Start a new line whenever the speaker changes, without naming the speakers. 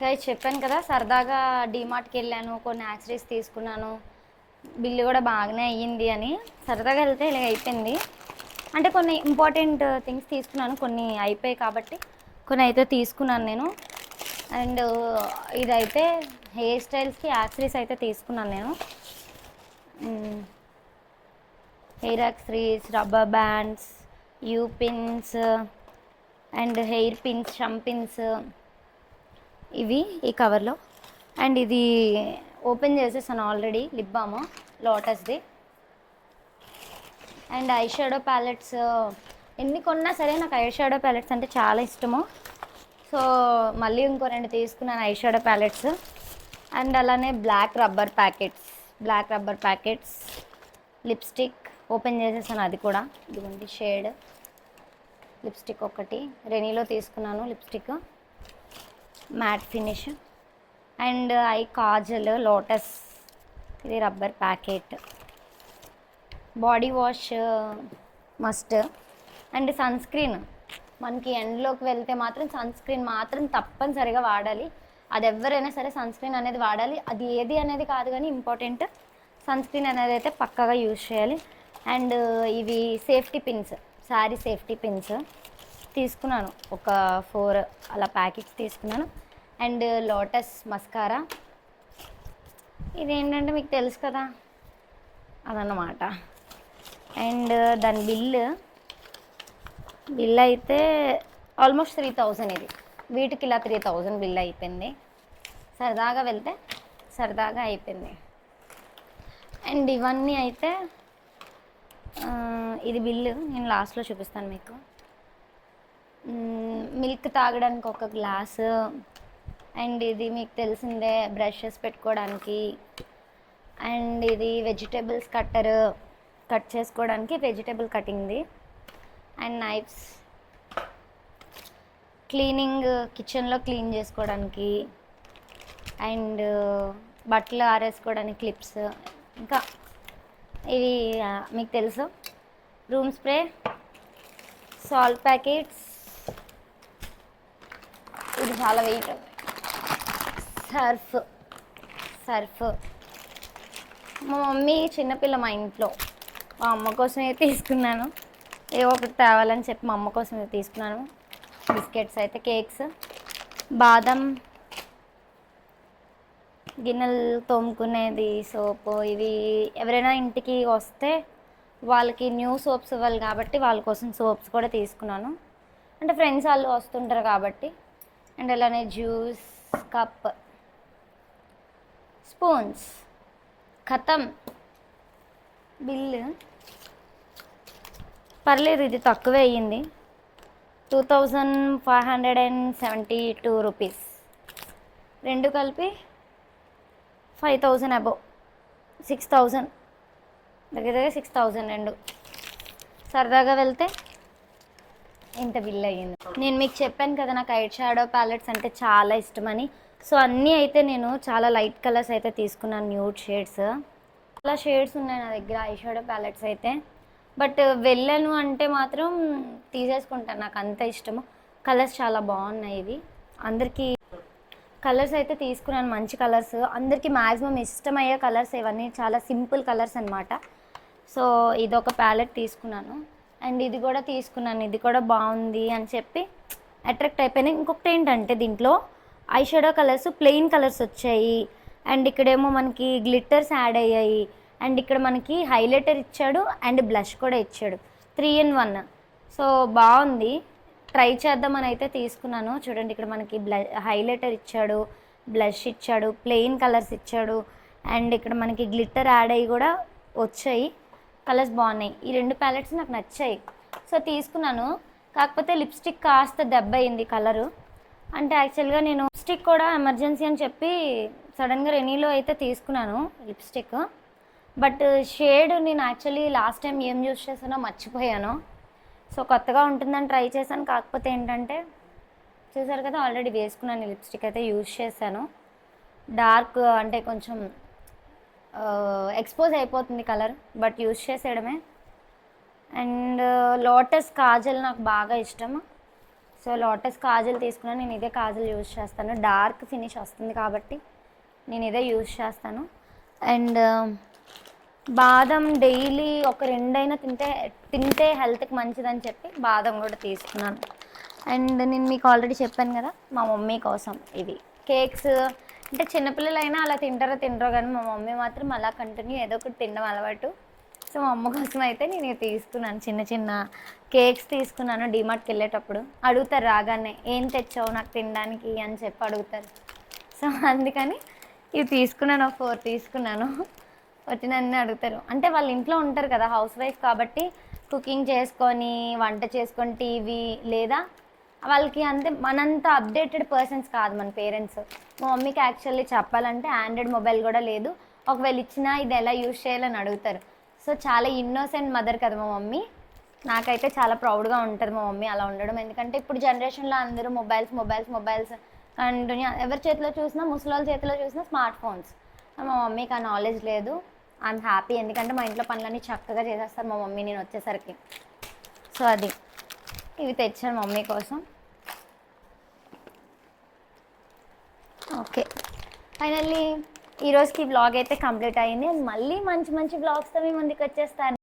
Guys చెప్పాను కదా సరదాగా డీమార్ట్కి వెళ్ళాను కొన్ని యాక్సరీస్ తీసుకున్నాను. బిల్లు కూడా బాగానే అయ్యింది అని. సరదాగా వెళ్తే ఇలా అయిపోయింది. అంటే కొన్ని ఇంపార్టెంట్ థింగ్స్ తీసుకున్నాను కొన్ని అయిపోయాయి కాబట్టి కొన్ని అయితే తీసుకున్నాను నేను. అండ్ ఇదైతే హెయిర్ స్టైల్స్కి యాక్సరీస్ అయితే తీసుకున్నాను నేను. Hair accessories rubber bands U pins and hair pins షమ్ pins ఇవి ఈ కవర్లో. అండ్ ఇది ఓపెన్ చేసేసాను ఆల్రెడీ లిప్ బామ్ లోటస్ది. అండ్ ఐ షాడో ప్యాలెట్స్ ఎన్ని కొన్నా సరే నాకు ఐ షాడో ప్యాలెట్స్ అంటే చాలా ఇష్టము. సో మళ్ళీ ఇంకో రెండు తీసుకున్నాను ఐ షాడో ప్యాలెట్స్. అండ్ అలానే black rubber packets black rubber packets lipstick open చేసేసాను అది కూడా. ఇదిగోండి షేడ్. లిప్స్టిక్ ఒకటి రెనీలో తీసుకున్నాను lipstick. Matte finish. And eye kajal Lotus ఇది rubber packet. Body wash must. And sunscreen. మనకి ఎండ్లోకి వెళ్తే మాత్రం సన్ స్క్రీన్ మాత్రం తప్పనిసరిగా వాడాలి. అది ఎవరైనా సరే సన్ స్క్రీన్ అనేది వాడాలి. అది ఏది అనేది కాదు కానీ ఇంపార్టెంట్. సన్ స్క్రీన్ అనేది అయితే పక్కగా యూజ్ చేయాలి. అండ్ ఇవి safety pins sari safety pins. తీసుకున్నాను. ఒక ఫోర్ అలా ప్యాకెట్స్ తీసుకున్నాను. And Lotus mascara. ఇదేంటంటే మీకు తెలుసు కదా? అదన్నమాట. అండ్ దాని బిల్లు బిల్ అయితే ఆల్మోస్ట్ త్రీ థౌజండ్ ఇది. వీటికి ఇలా త్రీ థౌజండ్ బిల్ అయిపోయింది. సరదాగా వెళ్తే సరదాగా అయిపోయింది. అండ్ ఇవన్నీ అయితే ఇది బిల్లు నేను లాస్ట్లో చూపిస్తాను మీకు. మిల్క్ తాగడానికి ఒక గ్లాసు అండ్ ఇది మీకు తెలిసిందే బ్రషెస్ పెట్టుకోవడానికి. అండ్ ఇది వెజిటేబుల్స్ కట్టర్ కట్ చేసుకోవడానికి వెజిటేబుల్ కటింగ్ది అండ్ నైఫ్స్ క్లీనింగ్ కిచెన్లో క్లీన్ చేసుకోవడానికి. అండ్ uh, బట్టలు ఆరేసుకోవడానికి క్లిప్స్ ఇంకా ఇవి మీకు తెలుసు. రూమ్ స్ప్రే సాల్ట్ ప్యాకెట్స్ ఇది చాలా వెయిట్ సర్ఫ్ సర్ఫ్ మా మమ్మీ చిన్నపిల్ల మా ఇంట్లో. మా అమ్మ కోసమే తీసుకున్నాను. ఏవో ఒకటి తేవాలని చెప్పి మా అమ్మ కోసమే తీసుకున్నాను. బిస్కెట్స్ అయితే కేక్స్ బాదం. గిన్నెలు తోముకునేది సోపు ఇవి ఎవరైనా ఇంటికి వస్తే వాళ్ళకి న్యూ సోప్స్ ఇవ్వాలి కాబట్టి వాళ్ళ కోసం సోప్స్ కూడా తీసుకున్నాను. అంటే ఫ్రెండ్స్ వాళ్ళు వస్తుంటారు కాబట్టి అండ్ అలానే జ్యూస్ కప్ స్పూన్స్ ఖతం బిల్లు. పర్లేదు ఇది తక్కువే అయ్యింది. Two thousand five hundred and seventy two rupees. రెండు కలిపి five thousand above six thousand. దగ్గర దగ్గర సిక్స్ థౌజండ్ రెండు. సరదాగా వెళ్తే ఇంత బిల్ అయ్యింది. నేను మీకు చెప్పాను కదా నాకు ఐట్ షాడో ప్యాలెట్స్ అంటే చాలా ఇష్టమని. సో అన్నీ అయితే నేను చాలా లైట్ కలర్స్ అయితే తీసుకున్నాను న్యూడ్ షేడ్స్ చాలా షేడ్స్ ఉన్నాయి నా దగ్గర ఐ షాడో ప్యాలెట్స్ అయితే. బట్ uh, వెళ్ళను అంటే మాత్రం తీసేసుకుంటాను నాకు అంత ఇష్టము. కలర్స్ చాలా బాగున్నాయి ఇవి. అందరికీ కలర్స్ అయితే తీసుకున్నాను మంచి కలర్స్ అందరికీ మ్యాక్సిమం ఇష్టమయ్యే కలర్స్ ఇవన్నీ చాలా సింపుల్ కలర్స్ అనమాట సో ఇదొక ప్యాలెట్ తీసుకున్నాను. అండ్ ఇది కూడా తీసుకున్నాను ఇది కూడా బాగుంది అని చెప్పి అట్రాక్ట్ అయిపోయినాయి ఇంకొకటి ఏంటంటే దీంట్లో eye shadow colours plain colours వచ్చాయి. అండ్ ఇక్కడేమో మనకి గ్లిట్టర్స్ యాడ్ అయ్యాయి. అండ్ ఇక్కడ మనకి హైలైటర్ ఇచ్చాడు అండ్ బ్లష్ కూడా ఇచ్చాడు. Three in one. సో బాగుంది. ట్రై చేద్దామని అయితే తీసుకున్నాను. చూడండి ఇక్కడ మనకి బ్ల హైలైటర్ ఇచ్చాడు బ్లష్ ఇచ్చాడు ప్లెయిన్ కలర్స్ ఇచ్చాడు. అండ్ ఇక్కడ మనకి గ్లిట్టర్ యాడ్ అయ్యి కూడా వచ్చాయి. కలర్స్ బాగున్నాయి. ఈ రెండు ప్యాలెట్స్ నాకు నచ్చాయి. సో తీసుకున్నాను. కాకపోతే లిప్స్టిక్ కాస్త దెబ్బ అయింది కలరు. అంటే యాక్చువల్గా నేను లిప్స్టిక్ కూడా ఎమర్జెన్సీ అని చెప్పి సడన్గా రెనీలో అయితే తీసుకున్నాను లిప్స్టిక్. బట్ షేడ్ నేను యాక్చువల్లీ లాస్ట్ టైం ఏం యూజ్ చేసానో మర్చిపోయాను. సో కొత్తగా ఉంటుందని ట్రై చేశాను. కాకపోతే ఏంటంటే చూసారు కదా ఆల్రెడీ వేసుకున్నాను లిప్స్టిక్ అయితే యూజ్ చేశాను. డార్క్ అంటే కొంచెం ఎక్స్పోజ్ అయిపోతుంది కలర్ బట్ యూజ్ చేసేయడమే. అండ్ లోటస్ కాజల్ నాకు బాగా ఇష్టం. సో లోటస్ కాజల్ తీసుకున్నాను నేను ఇదే కాజల్ యూజ్ చేస్తాను. డార్క్ ఫినిష్ వస్తుంది కాబట్టి నేను ఇదే యూజ్ చేస్తాను. అండ్ బాదం డైలీ ఒక రెండైనా తింటే తింటే హెల్త్కి మంచిదని చెప్పి బాదం కూడా తీసుకున్నాను. అండ్ నేను మీకు ఆల్రెడీ చెప్పాను కదా మా మమ్మీ కోసం ఇది. కేక్స్ అంటే చిన్నపిల్లలైనా అలా తింటారో తినరో కానీ మా మమ్మీ మాత్రం అలా కంటిన్యూ ఏదో ఒకటి తినడం అలవాటు. సో మా అమ్మ కోసం అయితే నేను తీసుకున్నాను చిన్న చిన్న కేక్స్ తీసుకున్నాను డిమార్ట్కి వెళ్ళేటప్పుడు. అడుగుతారు రాగానే ఏం తెచ్చావు నాకు తినడానికి? అని చెప్పి అడుగుతారు. సో అందుకని ఇవి తీసుకున్నాను ఒక ఫోర్ తీసుకున్నాను. వచ్చినన్నీ అడుగుతారు. అంటే వాళ్ళ ఇంట్లో ఉంటారు కదా హౌస్ వైఫ్ కాబట్టి కుకింగ్ చేసుకొని వంట చేసుకొని టీవీ లేదా వాళ్ళకి అంతే మనంత అప్డేటెడ్ పర్సన్స్ కాదు మన పేరెంట్స్ మా మమ్మీకి యాక్చువల్లీ చెప్పాలంటే ఆండ్రాయిడ్ మొబైల్ కూడా లేదు. ఒకవేళ ఇచ్చినా ఇది ఎలా యూజ్ చేయాలని అడుగుతారు. సో చాలా ఇన్నోసెంట్ మదర్ కదా మా మమ్మీ. నాకైతే చాలా ప్రౌడ్గా ఉంటుంది మా మమ్మీ అలా ఉండడం. ఎందుకంటే ఇప్పుడు జనరేషన్లో అందరూ మొబైల్స్ మొబైల్స్ మొబైల్స్ అండ్ ఎవరి చేతిలో చూసినా ముసలి చేతిలో చూసినా స్మార్ట్ ఫోన్స్ మా మమ్మీకి ఆ నాలెడ్జ్ లేదు. ఐఎమ్ హ్యాపీ ఎందుకంటే మా ఇంట్లో పనులన్నీ చక్కగా చేసేస్తారు మా మమ్మీ నేను వచ్చేసరికి. సో అది. ఇవి తెచ్చాను మమ్మీ కోసం. ఫైనల్లీ ఈరోజుకి బ్లాగ్ అయితే కంప్లీట్ అయింది. మళ్ళీ మంచి మంచి బ్లాగ్స్తో మీ ముందుకు వచ్చేస్తాను